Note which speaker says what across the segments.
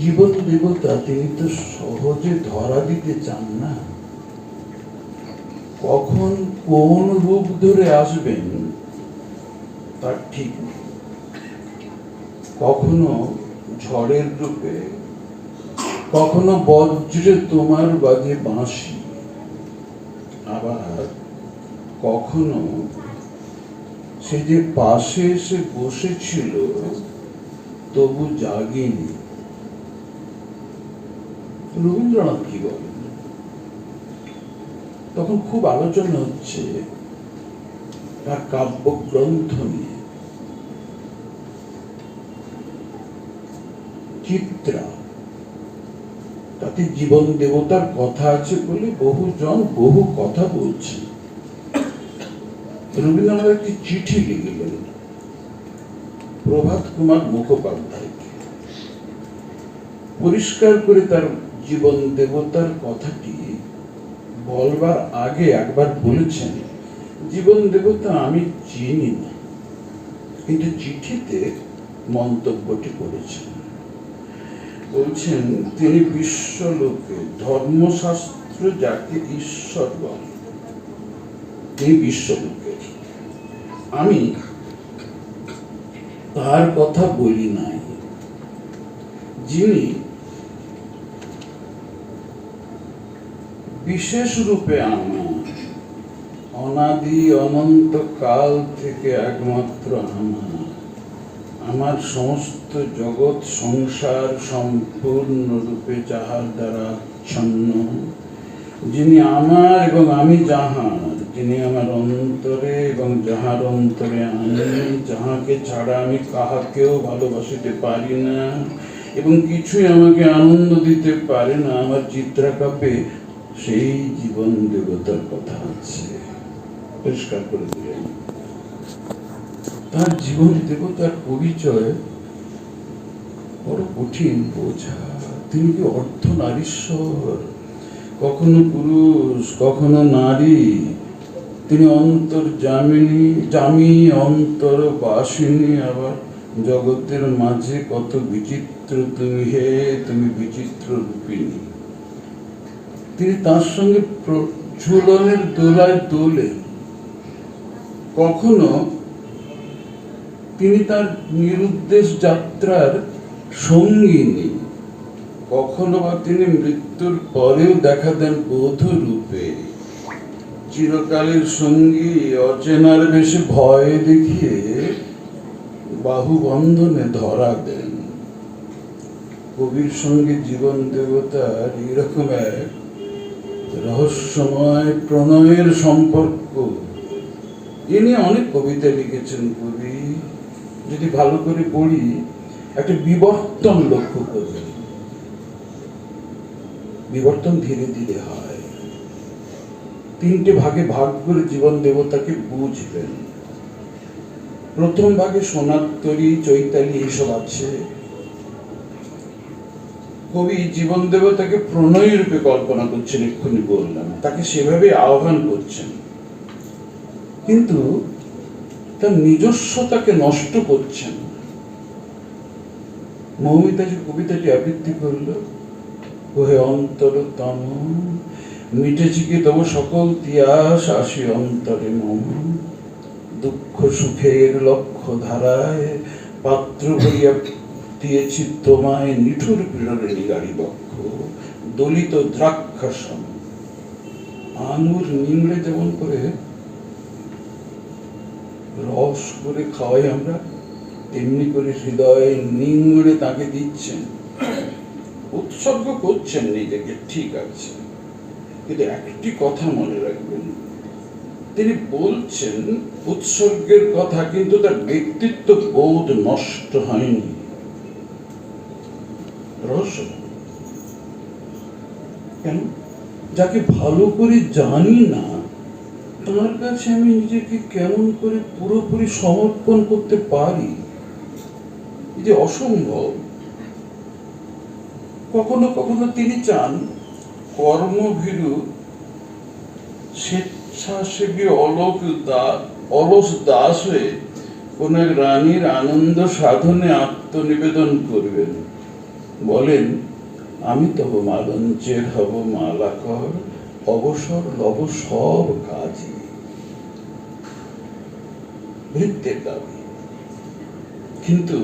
Speaker 1: জীবন দেবতা তিনি তো সহজে ধরা দিতে চান না। কখন কোন রূপ ধরে আসবেন তার ঠিক কখনো ঝড়ের রূপে, কখনো বজ্রে তোমার বাজে বাঁশি, আবার কখনো সে যে পাশে এসে বসেছিল তবু জাগেনি। রবীন্দ্রনাথ কি বলেন তখন খুব আলোচনা হচ্ছে তার কাব্যগ্রন্থ নিয়ে। চিত্রা, তাতে জীবন দেবতার কথা আছে বলে বহুজন বহু কথা বলছে। রবীন্দ্রনাথ একটি চিঠি লিখলেন প্রভাত কুমার মুখোপাধ্যায়কে। পরিষ্কার করে তার জীবন দেবতার কথাটি বলবার আগে একবার বলেছেন, জীবন দেবতা আমি চিনি না। কিন্তু চিঠিতে মন্তব্যটি করেছেন। বলছেন, তিনি বিশ্বলোকে ধর্মশাস্ত্র যাকে ঈশ্বর বলে, তিনি বিশ্বলোকের আমি তার কথা বলি নাই। যিনি বিশেষ রূপে আমার। অনাদি অনন্ত কাল থেকে একমাত্র আমার। আমার সমস্ত জগৎ, সংসার সম্পূর্ণ রূপে যাহার দ্বারা আচ্ছন্ন যিনি আমার এবং আমি যাহার, যিনি আমার অন্তরে এবং যাহার অন্তরে আমি, যাহাকে ছাড়া আমি কাহাকেও ভালোবাসিতে পারি না এবং কিছুই আমাকে আনন্দ দিতে পারে না। আমার চিত্রাকাপে সেই জীবন দেবতার কথা আছে পরিষ্কার করে দিলেন। তার জীবন দেবতার পরিচয় বড় কঠিন বোঝা। তিনি কি অর্থ নারীশ্বর? কখনো পুরুষ, কখনো নারী। তিনি অন্তর জামিনী জামি অন্তর বাসিনী। আবার জগতের মাঝে কত বিচিত্র তুমি, হে তুমি বিচিত্র রূপিণী। তিনি তার সঙ্গে প্রজ্বলনের দোলায় তোলেন কখনো তিনি তার নিরুদ্দেশ যাত্রার সঙ্গিনী। কখনো বা তিনি মৃত্যুর পরেও দেখা দেন বোধ রূপে চিরকালের সঙ্গী অচেনার বেশি ভয় দেখিয়ে বাহুবন্ধনে ধরা দেন। কবির সঙ্গে জীবন দেবতার এরকম এক রহস্যময় প্রণয়ের সম্পর্ক। এ অনেক কবিতা লিখেছেন কবি। যদি ভালো করে পড়ি, একটা বিবর্তন লক্ষ্য করবেন। বিবর্তন ধীরে ধীরে হয়। তিনটে ভাগে ভাগ করে জীবন দেবতাকে বুঝবেন। প্রথম ভাগে সোনার সোনাত্তরী চৈতালি এইসব আছে। কবি জীবন দেবতাকে প্রণয়ী রূপে কল্পনা করছেন এক্ষুনি বললাম। তাকে সেভাবে আহ্বান করছেন। কিন্তু তার নিজস্বতাকে নষ্ট করছেন। মৌমিতা যে কবিতাটি আবৃত্তি করল, ওহে অন্তর তম, মিটেছি কি তব সকল তিয়াস আসি অন্তরে মম। দুঃখ সুখের লক্ষ্য ধারায় পাত্র হইয়া দিয়েছি তোমায় নিঠুর পীড়নের গাড়ি বক্ষ, দলিত দ্রাক্ষাসম আঙুর নিংড়ে যেমন করে, রস করে খাওয়াই আমরা, তেমনি করে হৃদয়ে নিংড়ে তাকে দিচ্ছেন। উৎসর্গ করছেন নিজেকে, ঠিক আছে। কিন্তু একটি কথা মনে রাখবেন, তিনি বলছেন, উৎসর্গের কথা কিন্তু তার ব্যক্তিত্ব বোধ নষ্ট হয়নি। রহস্য। কেন? যাকে ভালো করে জানি না, তার কাছে আমি নিজেকে কেমন করে পুরোপুরি সমর্পণ করতে পারি? যে অসম্ভব। কখনো কখনো তিনি চান, কর্মভীরু, স্বেচ্ছাসেবী অলোক অলস দাস হয়ে কোন রানীর আনন্দ সাধনে আত্মনিবেদন করবেন। বলেন, আমি তব মালঞ্চের হব মালাকর, অবসর লব সব কাজে। ভৃত্যের দাবি। কিন্তু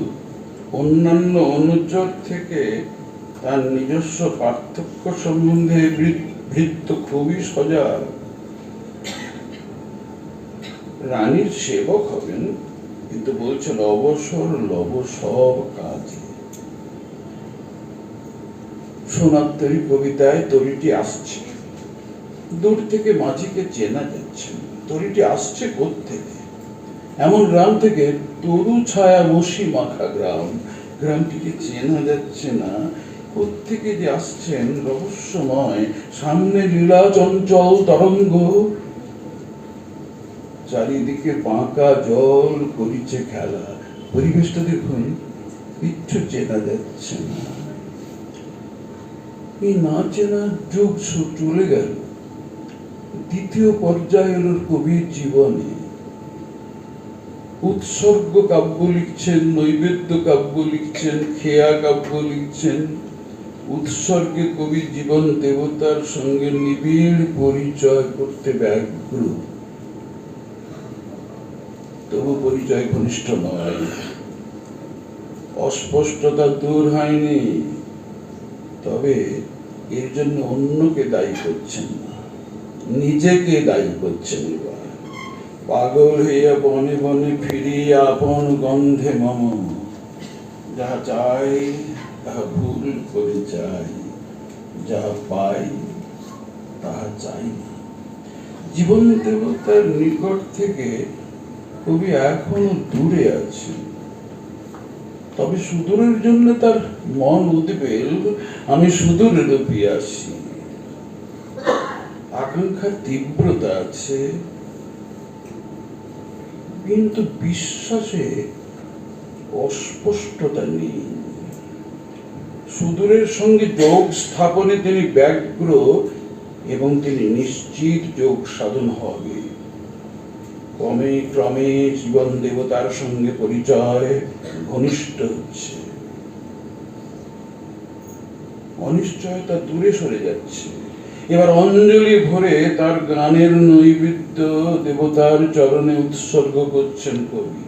Speaker 1: অন্যান্য অনুচর থেকে তার নিজস্ব পার্থক্য সম্বন্ধে ভৃত্য খুবই সজাগ। রানীর সেবক হবেন, কিন্তু বলছেন, অবসর লব সব কাজে। সোনার তরি কবিতায় তরিটি আসছে। দূর থেকে মাঝিকে চেনা যাচ্ছে। তরিটি আসছে থেকে এমন গ্রাম থেকে তরু ছায়া মসি মাখা গ্রাম। গ্রামটিকে চেনা যাচ্ছে না। কোত্থেকে যে আসছেন রহস্যময়, সামনে লীলা চঞ্চল তরঙ্গ। চারিদিকে বাঁকা জল করিছে খেলা। পরিবেশটা দেখুন, কিচ্ছু চেনা যাচ্ছে না। এই না চেনা যুগ চলে গেল। দ্বিতীয় পর্যায়ে এলো কবির জীবনে। উৎসর্গ কাব্য লিখছেন, নৈবেদ্য কাব্য লিখছেন, খেয়া কাব্য লিখছেন। উৎসর্গে কবি জীবন দেবতার সঙ্গে নিবিড় পরিচয় করতে ব্যগ্র। তবু পরিচয় ঘনিষ্ঠ নয়। অস্পষ্টতা দূর হয়নি। তবে এর জন্য অন্যকে দায়ী করছেন না। নিজেকে দায়ী করছেন পাগল হইয়া বনে বনে ফিরিয়া আপন গন্ধে মম। যাহা চাই তাহা ভুল করে চাই যাহা পাই তাহা চাই না। জীবন দেবতার নিকট থেকে কবি এখনও দূরে আছেন। তবে সুদূরের জন্য তার মন উদ্বেল আমি সুদূরের পিয়াসী আকাঙ্ক্ষার তীব্রতা আছে, কিন্তু বিশ্বাসে অস্পষ্টতা নেই। সুদূরের সঙ্গে যোগ স্থাপনে তিনি ব্যগ্র এবং তিনি নিশ্চিত যোগ সাধন হবে। ক্রমে ক্রমে জীবন দেবতার সঙ্গে পরিচয় ঘনিষ্ঠ হচ্ছে। অনিশ্চয়তা দূরে সরে যাচ্ছে। এবার অঞ্জলি ভরে তার গানের নৈবেদ্য দেবতার চরণে উৎসর্গ করছেন কবি।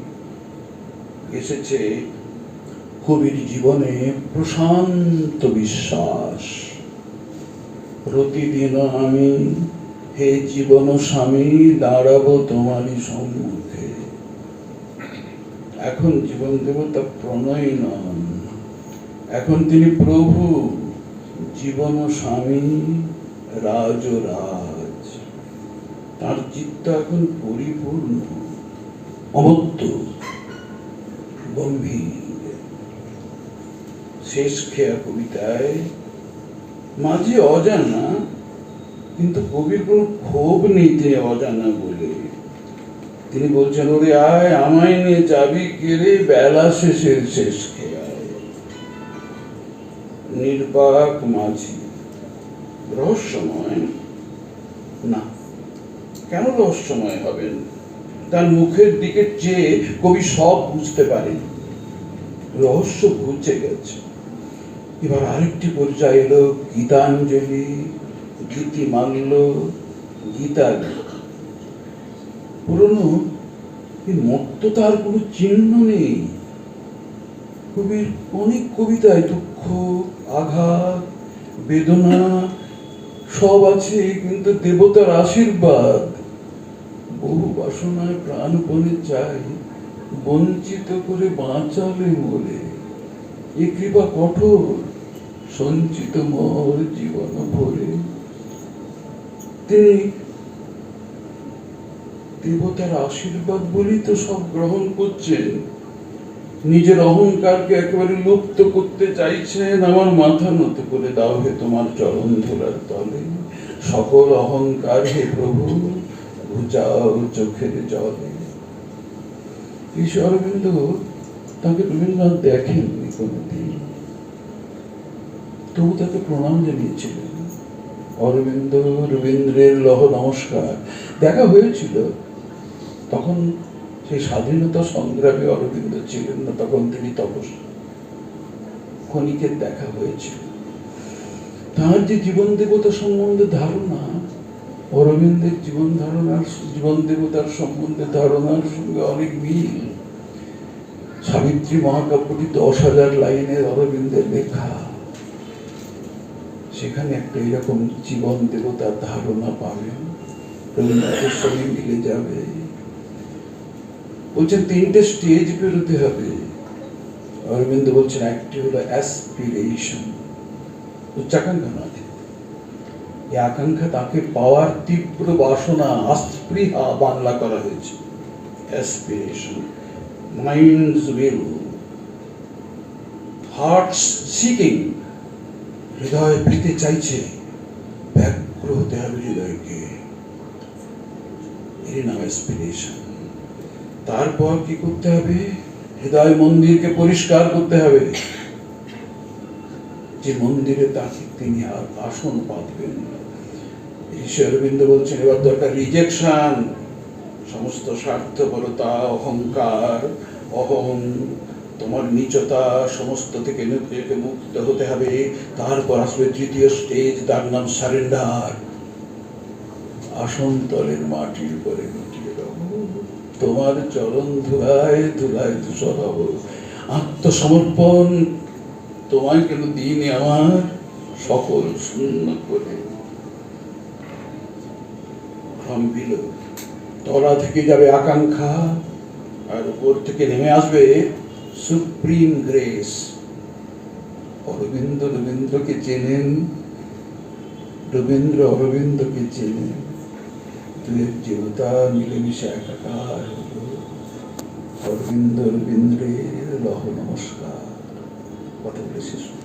Speaker 1: এসেছে কবির জীবনে প্রশান্ত বিশ্বাস। প্রতিদিন আমি হে জীবন স্বামী, দাঁড়াবো তোমারই সম্মুখে। এখন জীবন দেবতা প্রণয় নন। এখন তিনি প্রভু, জীবন স্বামী রাজ রাজ তার চিত্ত এখন পরিপূর্ণ অমত্ত গম্ভীর। শেষ খেয়া কবিতায়, মাঝে অজানা কিন্তু কবির কোনো ক্ষোভ নেই অজানা বলে। তিনি বলছেন, ওরে আয়, আমায় নিয়ে যাবি কেড়ে বেলা শেষের শেষ নির্বাক মাঝি, রহস্যময়? না, কেন রহস্যময় হবেন? তার মুখের দিকে চেয়ে কবি সব বুঝতে পারেন। রহস্য ঘুচে গেছে। এবার আরেকটি পর্যায়ে এলো গীতাঞ্জলি। গীতিমাল্য গীতালি পুরনো এই মত্ততার কোনো চিহ্ন নেই। কবির অনেক কবিতায় দুঃখ, আঘাত, বেদনা সব আছে, কিন্তু দেবতার আশীর্বাদ বহু বাসনায় প্রাণপণে চাই, বঞ্চিত করে বাঁচালে বলে এ কৃপা কঠোর, সঞ্চিত মর জীবন ভরে। তিনি দেবতার আশীর্বাদ বলেই তো সব গ্রহণ করছেন নিজের অহংকারকে একেবারে লুপ্ত করতে চাইছেন, আমার মাথা নত করে দাও হে তোমার চরণ ধরার তলে। সকল অহংকার হে প্রভু, ঘুচাও চোখের জলে। ঈশ্বর অরবিন্দ তাকে রবীন্দ্রনাথ দেখেননি কোনোদিন। তবু তাকে প্রণাম জানিয়েছিলেন। অরবিন্দ, রবীন্দ্রের লহ নমস্কার। দেখা হয়েছিল, তখন সেই স্বাধীনতা সংগ্রামী অরবিন্দ ছিলেন না, তখন তিনি তপস্যা। দেখা হয়েছিল। তার যে জীবন দেবতা সম্বন্ধে ধারণা, অরবিন্দের জীবন ধারণার, জীবন দেবতার সম্বন্ধে ধারণার সঙ্গে অনেক মিল। সাবিত্রী মহাকাব্যটি দশ হাজার লাইনের অরবিন্দের লেখা। সেখানে একটা এরকম জীবন দেবতার ধারণা পাবেন রবীন্দ্রনাথের সঙ্গে মিলে যাবে। বলছেন তিনটে স্টেজ পেরোতে হবে। অরবিন্দ বলছেন একটি হলো অ্যাসপিরেশন উচ্চাকাঙ্ক্ষা নয় এই আকাঙ্ক্ষা তাকে পাওয়ার তীব্র বাসনা, আস্পৃহা বাংলা করা হয়েছে। Aspiration minds will hearts seeking হৃদয় পেতে চাইছে ব্যগ্র হতে হবে হৃদয়কে। এর নাম অ্যাসপিরেশন তারপর কি করতে হবে? হৃদয় মন্দিরকে পরিষ্কার করতে হবে। যে মন্দিরে তাকে তিনি আর আসন পাতবেন ঋষি অরবিন্দ বলছেন, এবার দরকার রিজেকশন সমস্ত স্বার্থপরতা, অহংকার অহং তোমার নিচতা সমস্ত থেকে নিজেকে মুক্ত হতে হবে। তারপর আসবে তৃতীয় স্টেজ তার নাম সারেন্ডার আসন তলের মাটির করে তোমার চরণ ধুলায় ধুলায় ধূসর হব। আত্মসমর্পণ তোমায় কেন দিনে আমার? সকল শূন্য করে। তলা থেকে যাবে আকাঙ্ক্ষা। আর উপর থেকে নেমে আসবে সুপ্রিম গ্রেস অরবিন্দ রবীন্দ্রকে চেনেন রবীন্দ্র অরবিন্দকে চেনেন দুয়ের জীবতা মিলেমিশে একাকার অরবিন্দ রবীন্দ্রের রহ নমস্কার কথা বলে শেষ।